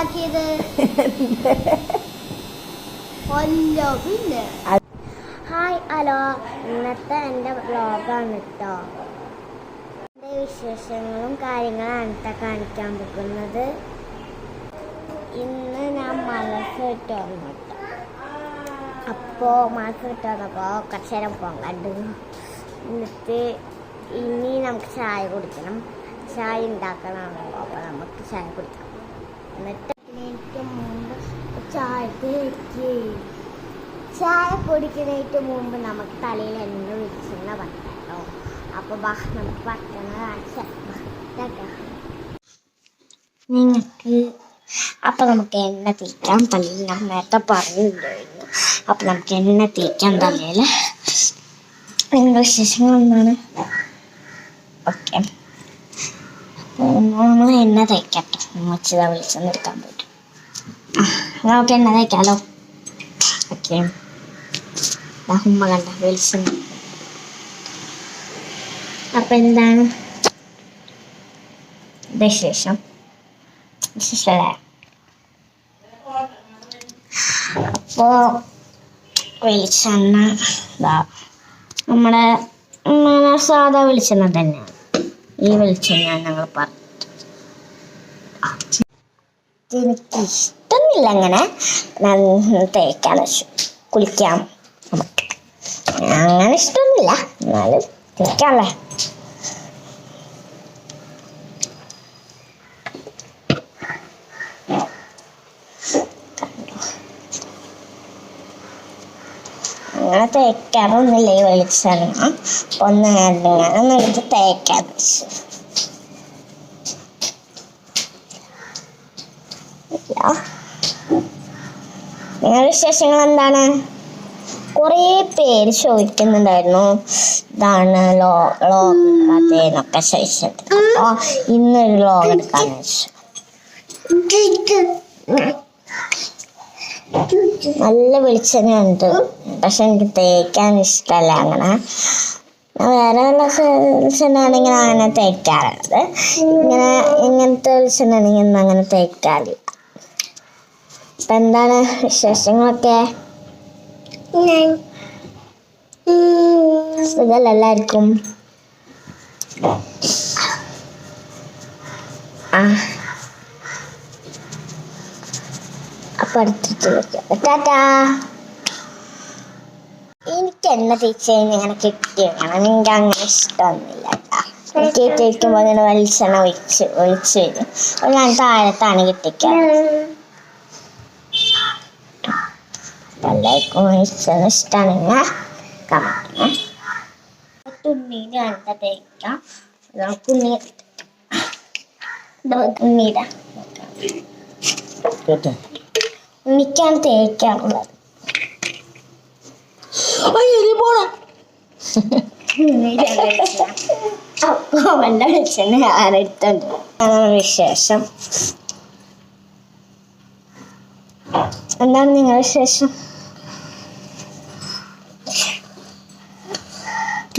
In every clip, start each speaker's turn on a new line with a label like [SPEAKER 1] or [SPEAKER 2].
[SPEAKER 1] ഉണ്ടാക്കിയത് hi hello. ഇന്നത്തെ എന്റെ വ്ളോഗാണ് കേട്ടോ എന്റെ വിശേഷങ്ങളും കാര്യങ്ങളാണ് കേട്ടോ കാണിക്കാൻ പോകുന്നത്. ഇന്ന് ഞാൻ മനസ്സ് വിട്ട് വന്നു കേട്ടോ അപ്പോൾ മനസ്സ് വിട്ട് വന്നപ്പോൾ കുറച്ച് നേരം കണ്ടു. എന്നിട്ട് ഇനി നമുക്ക് ചായ കുടിക്കണം. ചായ ഉണ്ടാക്കണമല്ലോ അപ്പോൾ നമുക്ക് ചായ കുടിക്കാം. എന്നിട്ട് എനിക്ക് മുമ്പ് ചായക്ക് വെച്ച് ചായ കുടിക്കുന്നതിന് മുമ്പ് നമുക്ക് തലയിൽ എണ്ണ വെച്ചിരുന്ന പറ്റോ അപ്പോൾ ബാ നമുക്ക് ഭക്ഷണം കാണിച്ചാൽ നിങ്ങൾക്ക് അപ്പം നമുക്ക് എണ്ണ തേക്കാം. തലയിൽ ഞാൻ നേരത്തെ പറഞ്ഞിട്ടുണ്ടായിരുന്നു. അപ്പം നമുക്ക് എണ്ണ തേക്കാം തലയിൽ. നിങ്ങളുടെ വിശേഷങ്ങൾ എന്താണ്? ഓക്കെ. നമ്മൾ എണ്ണ തേക്കട്ടെ. മച്ചിത വിളിച്ചെന്നെടുക്കാൻ പറ്റും ആ, നമുക്ക് എണ്ണ തയ്ക്കാലോ ഓക്കെ. ഉമ്മ കണ്ട വിളിച്ചെന്ന്. അപ്പം എന്താണ്? വിശേഷം? വിശേഷമല്ലേ അപ്പോൾ വെളിച്ചെണ്ണ ഇതാ നമ്മുടെ സാധാ വെളിച്ചെണ്ണ തന്നെയാണ്. ഈ വെളിച്ചെണ്ണ ഞങ്ങൾ പറഞ്ഞു എനിക്ക് ഇഷ്ടമില്ല അങ്ങനെ തേക്കാൻ വെച്ചു. കുളിക്കാം. നമുക്ക് അങ്ങനെ ഇഷ്ടമൊന്നുമില്ല. എന്നാലും തേക്കാമല്ലേ അങ്ങനെ തേക്കാറൊന്നുമില്ല ഈ വെളിച്ചെണ്ണ. ഒന്ന് അങ്ങനെ എടുത്ത് തേക്കാൻ വെച്ചു. ഇല്ല. നിങ്ങളുടെ വിശേഷങ്ങൾ എന്താണ്? കുറേ പേര് ചോദിക്കുന്നുണ്ടായിരുന്നു. ഇതാണ് ലോ ലോഗ് കഥയെന്നൊക്കെ ചോദിച്ചത്. അപ്പോൾ ഇന്നൊരു ലോഗ് എടുക്കാന്ന് വെച്ചു നല്ല വെളിച്ചെണ്ണയുണ്ട് പക്ഷെ എനിക്ക് തേക്കാൻ ഇഷ്ടമല്ല അങ്ങനെ. വേറെ വല്ല വെളിച്ചെണ്ണയാണെങ്കിൽ അങ്ങനെ തേക്കാറുള്ളത്. ഇങ്ങനെ ഇങ്ങനത്തെ വെളിച്ചെണ്ണയാണെങ്കിൽ അങ്ങനെ തേക്കാറില്ല. അപ്പൊ എന്താണ് വിശേഷങ്ങളൊക്കെ? സുഖല്ല എല്ലാവർക്കും ആ. അപ്പൊ അടുത്തിട്ട് ടാറ്റാ. എനിക്ക് എന്നെ കഴിഞ്ഞ് ഇങ്ങനെ കെട്ടി വെക്കണം എനിക്ക് അങ്ങനെ ഇഷ്ടമൊന്നുമില്ല കേട്ടാ എനിക്ക് തേക്കുമ്പോൾ അങ്ങനെ വെളിച്ചെണ്ണ ഒഴിച്ച് ഒഴിച്ച് വരും. ഞാൻ താഴത്താണ് കെട്ടിക്കാറ് എല്ലാവർക്കും വെളിച്ചെണ്ണ ഇഷ്ടമാണെങ്കിൽ കമക്കണേ തുണ്ണീന് കണ്ട തേക്കാം കുണ്ണി ഉണ്ണീടെ ഉണ്ണിക്കാണ് തേക്കാറുള്ളത് അപ്പൊ വല്ല വെളിച്ചെണ്ണ ആരെടുത്തുണ്ട് വിശേഷം എന്താണ് നിങ്ങളുടെ വിശേഷം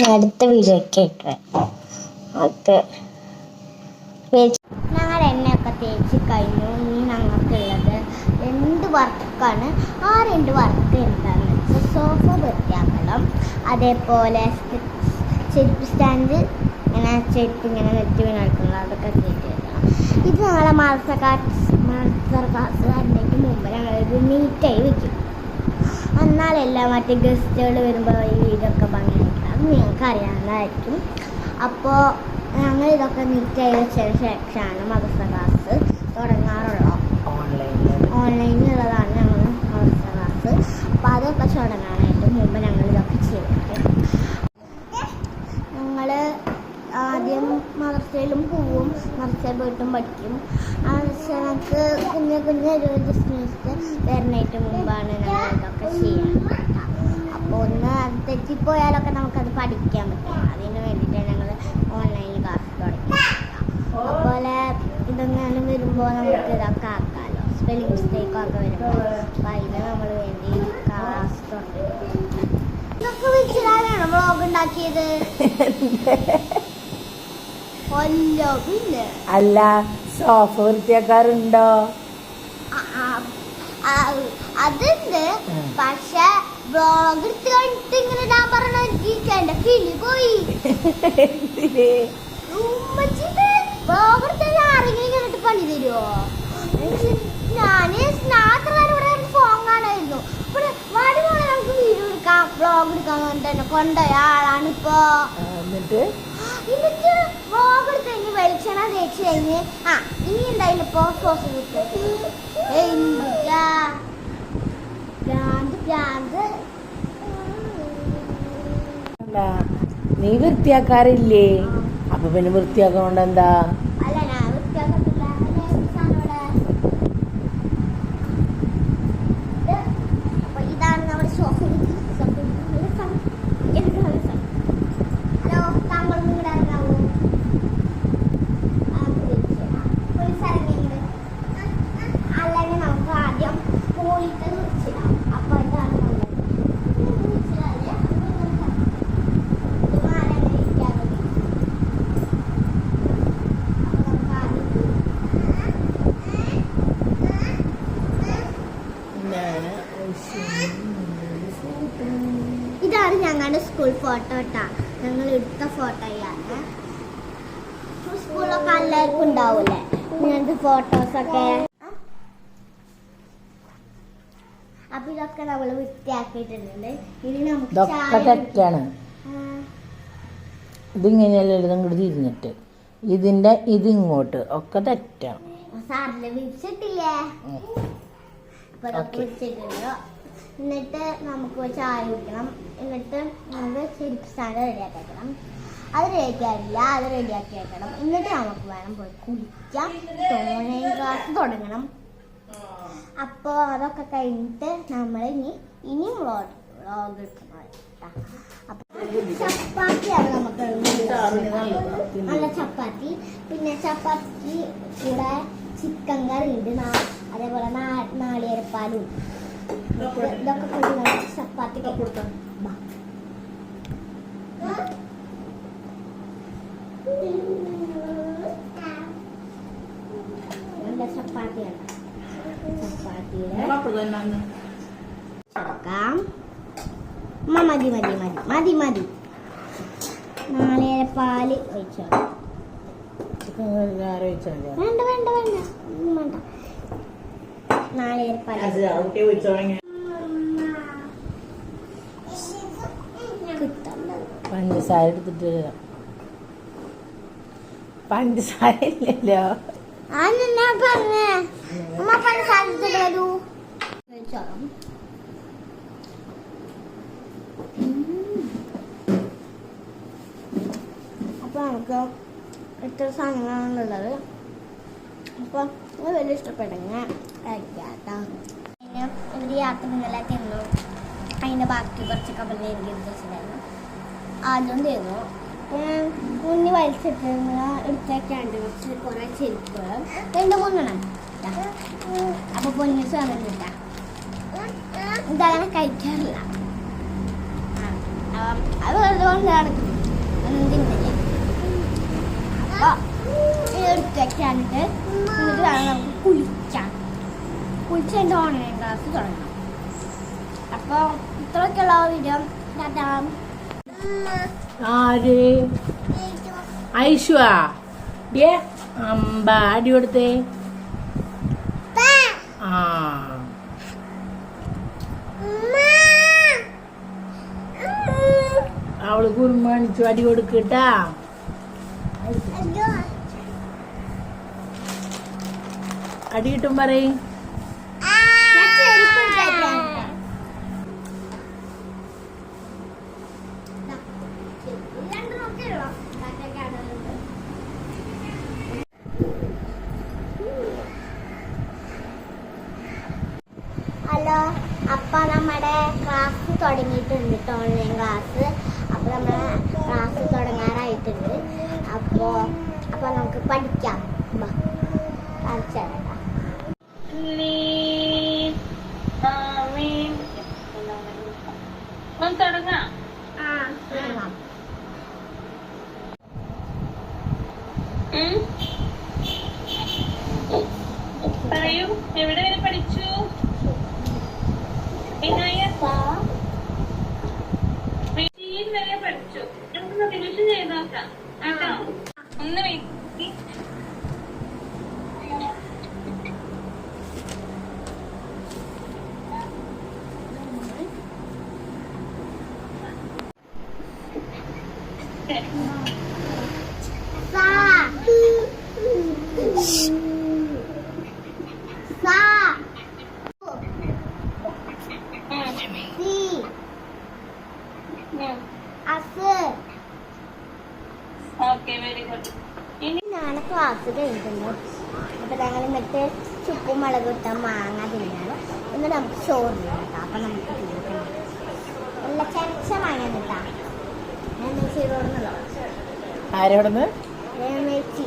[SPEAKER 1] അടുത്ത വീഡിയോ ഒക്കെ ഇട്ട് ഓക്കെ ഞങ്ങൾ എണ്ണയൊക്കെ തേച്ച് കഴിഞ്ഞു ഇനി ഞങ്ങൾക്കുള്ളത് രണ്ട് വർക്കാണ് ആ രണ്ട് വർക്ക് എന്താണെന്ന് വെച്ചാൽ സോഫ വൃത്തിയാക്കണം അതേപോലെ ചെരുപ്പ് സ്റ്റാൻഡ് ഇങ്ങനെ ചെരുപ്പ് ഇങ്ങനെ നെറ്റ് വീണാക്കണം അതൊക്കെ കയറ്റി വെക്കണം ഇത് ഞങ്ങളെ മാസ്റ്റർ ക്ലാസ്സുകാരന്റെ മുമ്പ് ഞങ്ങളിത് നീറ്റായി വെക്കും എന്നാലെല്ലാം മറ്റേ ഗസ്റ്റുകൾ വരുമ്പോൾ ഈ വീടൊക്കെ ഭംഗിയായിരിക്കും അത് നിങ്ങൾക്ക് അറിയാവുന്നതായിരിക്കും. അപ്പോൾ ഞങ്ങൾ ഇതൊക്കെ മീറ്റ് വെച്ചതിന് ശേഷമാണ് മദർസ ക്ലാസ് തുടങ്ങാറുള്ളത്. ഓൺലൈനിലുള്ളതാണ് ഞങ്ങൾ മദർസ ക്ലാസ് അപ്പോൾ അതൊക്കെ തുടങ്ങാനായിട്ട് മുമ്പ് ഞങ്ങൾ ഇതൊക്കെ ചെയ്തിട്ടുണ്ട്. ഞങ്ങൾ ആദ്യം മദ്രസയിലും പോവും മറിച്ച പോയിട്ടും പഠിക്കും ഞങ്ങൾക്ക് കുഞ്ഞു കുഞ്ഞു ഒരു ബിസിനസ് വരുന്നതിന് മുമ്പാണ് നമ്മൾ ഇതൊക്കെ ചെയ്യാൻ അപ്പോൾ ഒന്ന് അത് തെറ്റിപ്പോയാലൊക്കെ നമുക്കത് പഠിക്കാൻ പറ്റും. അതിന് വേണ്ടിയിട്ടാണ് ഞങ്ങൾ ഓൺലൈനിൽ ക്ലാസ് തുടങ്ങി. അതുപോലെ ഇതെങ്ങാനും വരുമ്പോൾ നമുക്ക് ഇതൊക്കെ ആക്കാമല്ലോ സ്പെല്ലിംഗ് മിസ്റ്റേക്കൊക്കെ വരുമ്പോൾ അപ്പോൾ അതിന് നമ്മൾ വേണ്ടി ക്ലാസ് തുടങ്ങി. വ്ളോഗ് ഉണ്ടാക്കിയത്.
[SPEAKER 2] അല്ല സോഫ വൃത്തിയാക്കാറുണ്ടോ?
[SPEAKER 1] അതുണ്ട്. പക്ഷെ ബ്ലോഗ് എടുത്ത് കണ്ടിട്ട് ഇങ്ങനെ ഞാൻ പറഞ്ഞ എന്റെ കിളി പോയി.
[SPEAKER 2] എന്തിന്?
[SPEAKER 1] ഉമ്മച്ചിട്ട് ബ്ലോഗ് എടുത്ത് ആരെങ്കിലും പണി തരുമോ ഞാൻ സ്നാത്രകാരോടെ ഫോൺ കാണായിരുന്നു. ഇവിടെ വാടി പോണെ നമുക്ക് വീഡിയോ എടുക്കാം ബ്ലോഗ് എടുക്കാൻ വേണ്ടി തന്നെ കൊണ്ടുപോയ ആളാണ്
[SPEAKER 2] എന്നിട്ട്?
[SPEAKER 1] വെളിച്ചെണ്ണ തേച്ച് കഴിഞ്ഞ് ആ ഇനി എന്തായാലും ഇപ്പൊ സോസ്
[SPEAKER 2] നീ വൃത്തിയാക്കാറില്ലേ? അപ്പൊ പിന്നെ വൃത്തിയാക്കണോണ്ട് എന്താ
[SPEAKER 1] അല്ല ഞാൻ വൃത്തിയാക്കത്തില്ല അല്ലേ, ഈ സാധനം ഇവിടെ. ഇത്, അപ്പൊ ഇതാണ് നമ്മുടെ സോഫ ഹലോ താങ്കൾ നിങ്ങളുടെ ഇറങ്ങാവോ ആ, വിളിച്ചതാ. പോലീസ് ഇറങ്ങിയിട്ടുണ്ട്. അല്ലെങ്കിൽ നമുക്ക് ആദ്യം പോയിട്ട് വിളിച്ചിടാം അപ്പൊ ഇതാണ് നല്ലത്. ഇത് വിളിച്ചിടാല്ലേ? ഇത് മാലങ്ങനെ ഇരിക്കാൻ മതി. അപ്പൊ നമുക്ക് ആദ്യം
[SPEAKER 2] ഞാൻ
[SPEAKER 1] ഇതാണ് ഞങ്ങളുടെ സ്കൂൾ ഫോട്ടോ കേട്ടാ ഞങ്ങൾ എടുത്ത ഫോട്ടോയാണ് സ്കൂളൊക്കെ എല്ലാവർക്കും ഉണ്ടാവൂലേ ഇങ്ങനത്തെ ഫോട്ടോസ് ഒക്കെ. അപ്പൊ ഇതൊക്കെ നമ്മൾ വൃത്തിയാക്കിയിട്ടുണ്ട് ഇനി നമുക്ക്
[SPEAKER 2] ഇതിങ്ങനെയല്ല ഇങ്ങോട്ട് തിരിഞ്ഞിട്ട്. ഇതിന്റെ ഇതിങ്ങോട്ട് ഒക്കെ തെറ്റാണ്
[SPEAKER 1] സാറിന് വിളിച്ചിട്ടില്ലേ. വിളിച്ചിട്ടുണ്ട് എന്നിട്ട് നമുക്ക് ചായ കുടിക്കണം. എന്നിട്ട് നമുക്ക് ചെരുപ്പ് സ്റ്റാൻഡ് റെഡിയാക്കി വെക്കണം. അത് റെഡിയാക്കില്ല അത് റെഡിയാക്കി വെക്കണം. എന്നിട്ട് നമുക്ക് വേണം പോയി കുടിക്കാം ഓൺലൈൻ ക്ലാസ് തുടങ്ങണം. അപ്പോൾ അതൊക്കെ കഴിഞ്ഞിട്ട് നമ്മൾ ഇനി ഇനിയും വ്ളോഗ് വ്ളോഗ് ചപ്പാത്തിയാണ് നമുക്ക്. നല്ല ചപ്പാത്തി. പിന്നെ ചപ്പാത്തി കൂടെ ചിക്കൻ കറി ഉണ്ട്. അതേപോലെ നാളികേരപ്പാലും. ഇതൊക്കെ കൊടുക്കാം ചപ്പാത്തിയാണ് ഉമ്മ മതി മതി മതി മതി മതി നാളികേരപ്പാൽ ഒഴിച്ചോ
[SPEAKER 2] ആലോചിച്ചാൽ
[SPEAKER 1] വേണ്ട വേണ്ട വേണ്ട വേണ്ട കിട്ടണ്ട
[SPEAKER 2] പഞ്ചസാര എടുത്തിട്ട് വരാം. പഞ്ചസാര ഇല്ലല്ലോ.
[SPEAKER 1] സാധനത്തിൽ വരൂ. അപ്പൊ നമുക്ക് ഇത്ര സാധനങ്ങളാണുള്ളത്. അപ്പൊ ഇത് വലിയ ഇഷ്ടപ്പെടുന്ന കഴിക്കാട്ടോ. പിന്നെ ഒരു യാത്ര ഇന്നലെ തിന്നു? അതിന്റെ ബാക്കി കുറച്ച് കപ്പൽ എനിക്ക് വെച്ചിട്ടുണ്ടായിരുന്നു ആദ്യം തിന്നു. പിന്നെ വലിച്ചിട്ട് എടുത്തേക്കാണ്ട് കുറച്ച് കുറേ ചെരുപ്പുകൾ. രണ്ട് മൂന്നെണ്ണം ഇതാ. അപ്പൊ പൊന്നു സാധനം കിട്ടാം. ഇതങ്ങനെ കഴിക്കാറില്ല അത് വെറുതെ കൊണ്ട് നടക്കും. എടുത്തേക്കാണ്ട് എന്നിട്ട് നമുക്ക് കുളിക്കാം കുളിച്ച് എന്റെ ഓൺലൈൻ ക്ലാസ് തുടങ്ങാം. അപ്പോൾ ഇത്രയൊക്കെയുള്ള വീഡിയോ.
[SPEAKER 2] ആര്? ഐശ്വാ. ഏ? അമ്പ. അടി കൊടുത്തേ. ആ. അവൾ കുറുമാണിച്ചു അടി കൊടുക്കട്ടാ അടി കിട്ടും പറയും.
[SPEAKER 1] ഹലോ അപ്പൊ നമ്മുടെ ക്ലാസ് തുടങ്ങിയിട്ടുണ്ട് കേട്ടോ ഓൺലൈൻ ക്ലാസ് അപ്പൊ നമ്മുടെ ക്ലാസ് തുടങ്ങാറായിട്ടുണ്ട്. അപ്പോ അപ്പൊ നമുക്ക് പഠിക്കാം. Binayad ba? എന്നിട്ട് നമുക്ക് ചോറ് കേട്ടോ. അപ്പം നമുക്ക് തീർക്കണം നല്ല ചരച്ച മാങ്ങ കേട്ടാ.
[SPEAKER 2] ആരോടുന്ന്
[SPEAKER 1] മേച്ചി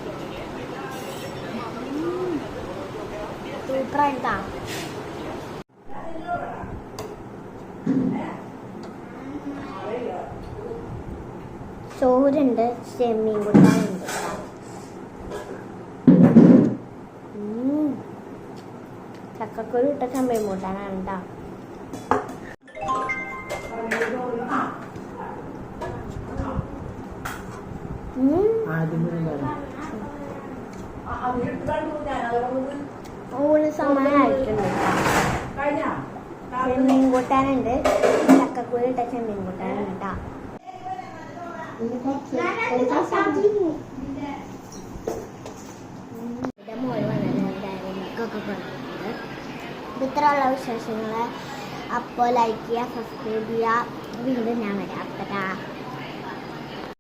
[SPEAKER 1] സൂപ്പറായിട്ടാ ചോറുണ്ട് ചെമ്മീൻ കൂട്ടാനുണ്ട് കേട്ടോ. ചക്കക്കുരു ഇട്ട ചെമ്മീൻ കൂട്ടാനാണ് കേട്ടോ ഊണ് സമയമായിട്ടുണ്ട് ചെമ്മീൻ കൂട്ടാനുണ്ട് ചക്കക്കുരു ഇട്ട ചെമ്മീൻ കൂട്ടാനുണ്ട് കേട്ടോ മോൾ വന്നിട്ടുണ്ടായിരുന്നൊക്കെ പറഞ്ഞത് ഇത്രയുള്ള വിശേഷങ്ങൾ അപ്പോൾ ലൈക്ക് ചെയ്യുക സബ്സ്ക്രൈബ് ചെയ്യുക. വീണ്ടും ഞാൻ വരാം. അപ്പതാ